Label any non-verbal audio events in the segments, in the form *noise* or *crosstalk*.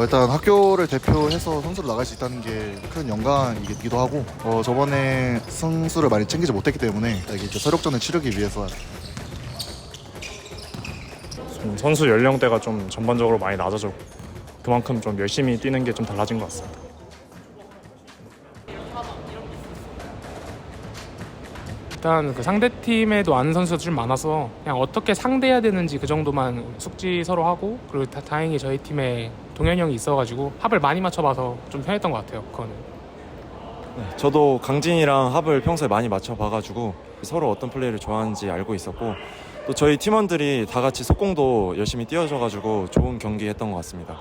어, 일단 학교를 대표해서 선수로 나갈 수 있다는 게 큰 영광이기도 하고 어, 저번에 승수를 많이 챙기지 못했기 때문에 이게 이제 서력전을 치르기 위해서 좀 선수 연령대가 좀 전반적으로 많이 낮아졌고 그만큼 좀 열심히 뛰는 게 좀 달라진 것 같습니다. 일단 그 상대 팀에도 아는 선수가 좀 많아서 그냥 어떻게 상대해야 되는지 그 정도만 숙지 서로 하고 그리고 다, 다행히 저희 팀에 동현이 형이 있어가지고 합을 많이 맞춰봐서 좀 편했던 것 같아요. 그거는. 저도 강진이랑 합을 평소에 많이 맞춰봐가지고 서로 어떤 플레이를 좋아하는지 알고 있었고 또 저희 팀원들이 다 같이 속공도 열심히 뛰어줘가지고 좋은 경기 했던 것 같습니다.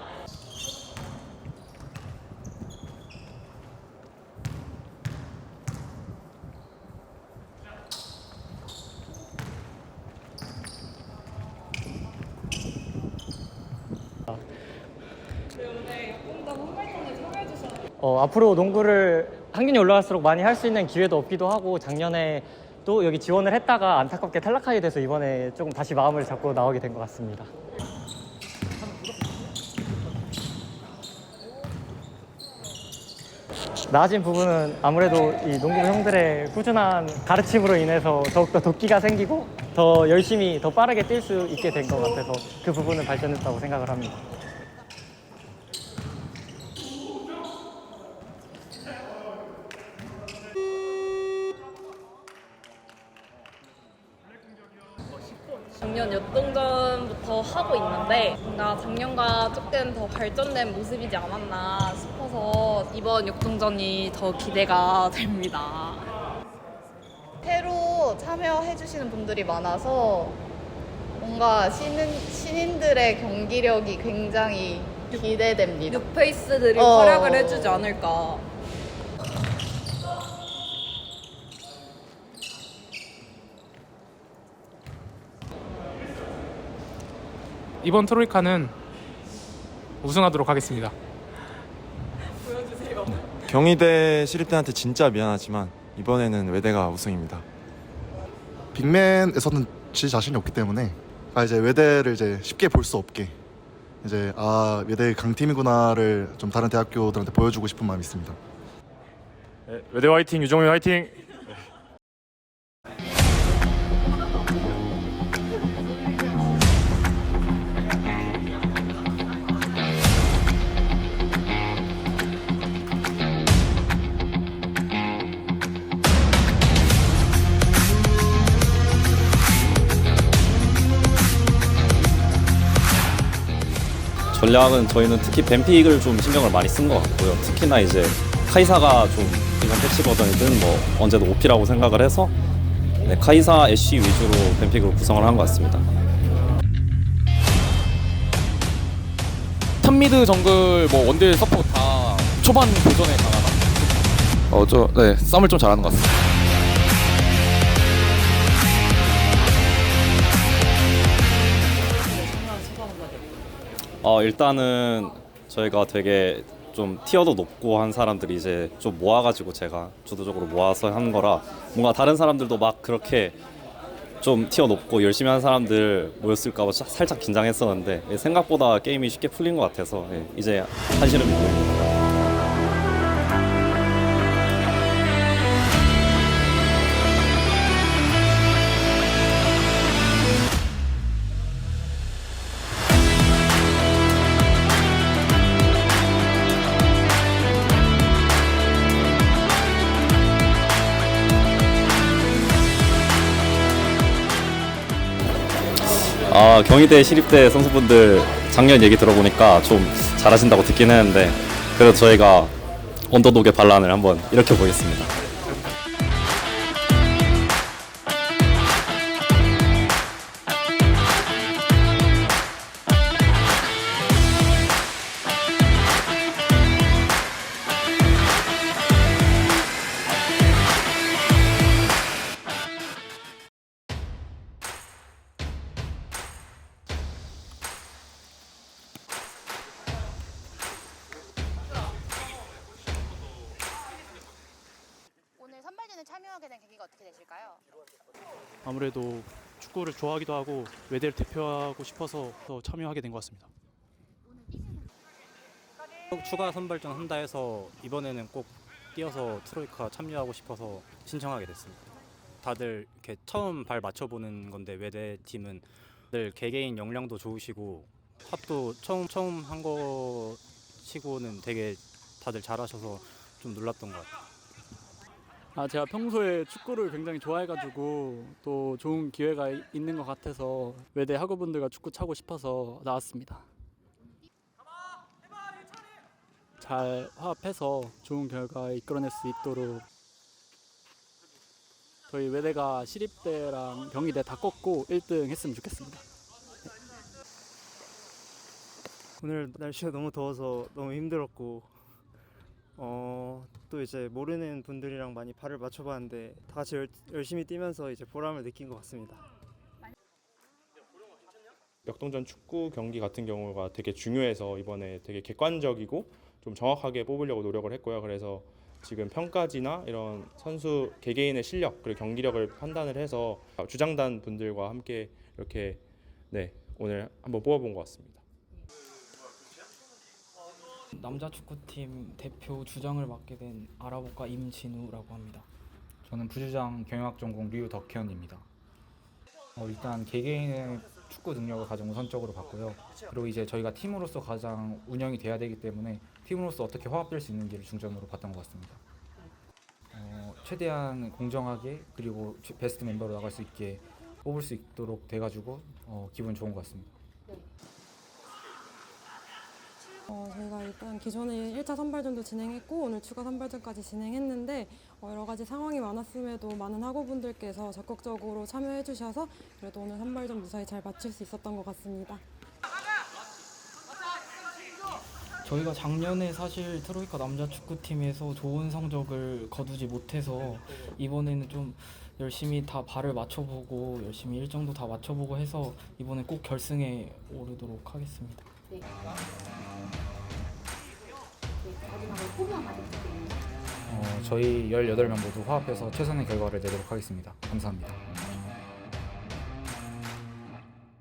어, 앞으로 농구를 학년이 올라갈수록 많이 할 수 있는 기회도 없기도 하고 작년에 또 여기 지원을 했다가 안타깝게 탈락하게 돼서 이번에 조금 다시 마음을 잡고 나오게 된 것 같습니다. 나아진 부분은 아무래도 이 농구 형들의 꾸준한 가르침으로 인해서 더욱더 도끼가 생기고 더 열심히 더 빠르게 뛸 수 있게 된 것 같아서 그 부분은 발전했다고 생각을 합니다. 작년 역동전부터 하고 있는데 뭔가 작년과 조금 더 발전된 모습이지 않았나 싶어서 이번 역동전이 더 기대가 *laughs* 됩니다. 새로 참여해주시는 분들이 많아서 뭔가 신인, 신인들의 경기력이 굉장히 기대됩니다. 뉴페이스들이 어. 활약을 해주지 않을까. 이번 트로이카는 우승하도록 하겠습니다. 경희대 시립대한테 진짜 미안하지만 이번에는 외대가 우승입니다. 빅맨에서는 질 자신이 없기 때문에 아 이제 외대를 이제 쉽게 볼 수 없게 이제 아 외대 강팀이구나를 좀 다른 대학교들한테 보여주고 싶은 마음이 있습니다. 네, 외대 화이팅, 유정민 화이팅. 전략은 저희는 특히 뱀픽을 좀 신경을 많이 쓴 것 같고요. 특히나 이제 카이사가 좀 이번 패치 버전이든 뭐 언제도 OP라고 생각을 해서 네, 카이사 애쉬 위주로 뱀픽으로 구성을 한 것 같습니다. 탑미드 정글 뭐 원딜 서포 다 초반 도전에 강하다. 어저 네 싸움을 좀 잘하는 것 같습니다. 어, 일단은 저희가 되게 좀 티어도 높고 한 사람들이 이제 좀 모아가지고 제가 주도적으로 모아서 한 거라 뭔가 다른 사람들도 막 그렇게 좀 티어 높고 열심히 한 사람들 모였을까 봐 사- 살짝 긴장했었는데 예, 생각보다 게임이 쉽게 풀린 것 같아서 예, 이제 한시름이 보입니다. 아 경희대 시립대 선수분들 작년 얘기 들어보니까 좀 잘하신다고 듣긴 했는데 그래도 저희가 언더독의 반란을 한번 일으켜 보겠습니다. 선발전에 참여하게 된 계기가 어떻게 되실까요? 아무래도 축구를 좋아하기도 하고 외대를 대표하고 싶어서 더 참여하게 된 것 같습니다. 추가 선발전 한다 해서 이번에는 꼭 뛰어서 트로이카 참여하고 싶어서 신청하게 됐습니다. 다들 이렇게 처음 발 맞춰보는 건데 외대 팀은 늘 개개인 역량도 좋으시고 합도 처음 처음 한 거 치고는 되게 다들 잘하셔서 좀 놀랐던 것 같아요. 아 제가 평소에 축구를 굉장히 좋아해가지고 또 좋은 기회가 이- 있는 것 같아서 외대 학우분들과 축구 차고 싶어서 나왔습니다. 잘 화합해서 좋은 결과 이끌어낼 수 있도록 저희 외대가 시립대랑 경희대 다 꺾고 1등 했으면 좋겠습니다. 오늘 날씨가 너무 더워서 너무 힘들었고 어, 또 이제 모르는 분들이랑 많이 발을 맞춰봤는데 다 같이 열, 열심히 뛰면서 이제 보람을 느낀 것 같습니다. 역동전 축구 경기 같은 경우가 되게 중요해서 이번에 되게 객관적이고 좀 정확하게 뽑으려고 노력을 했고요. 그래서 지금 평가지나 이런 선수 개개인의 실력 그리고 경기력을 판단을 해서 주장단 분들과 함께 이렇게 네 오늘 한번 뽑아본 것 같습니다. 남자 축구팀 대표 주장을 맡게 된 아라보카 임진우라고 합니다. 저는 부주장 경영학 전공 류 덕현입니다. 어, 일단 개개인의 축구 능력을 가장 우선적으로 봤고요. 그리고 이제 저희가 팀으로서 가장 운영이 돼야 되기 때문에 팀으로서 어떻게 화합될 수 있는지를 중점으로 봤던 것 같습니다. 어, 최대한 공정하게 그리고 최- 베스트 멤버로 나갈 수 있게 뽑을 수 있도록 돼가지고 어, 기분 좋은 것 같습니다. 어, 저희가 일단 기존에 1차 선발전도 진행했고 오늘 추가 선발전까지 진행했는데 어, 여러 가지 상황이 많았음에도 많은 학우분들께서 적극적으로 참여해 주셔서 그래도 오늘 선발전 무사히 잘 마칠 수 있었던 것 같습니다. 저희가 작년에 사실 트로이카 남자 축구팀에서 좋은 성적을 거두지 못해서 이번에는 좀 열심히 다 발을 맞춰보고 열심히 일정도 다 맞춰보고 해서 이번에 꼭 결승에 오르도록 하겠습니다. 어, 저희 18명 모두 화합해서 최선의 결과를 내도록 하겠습니다. 감사합니다.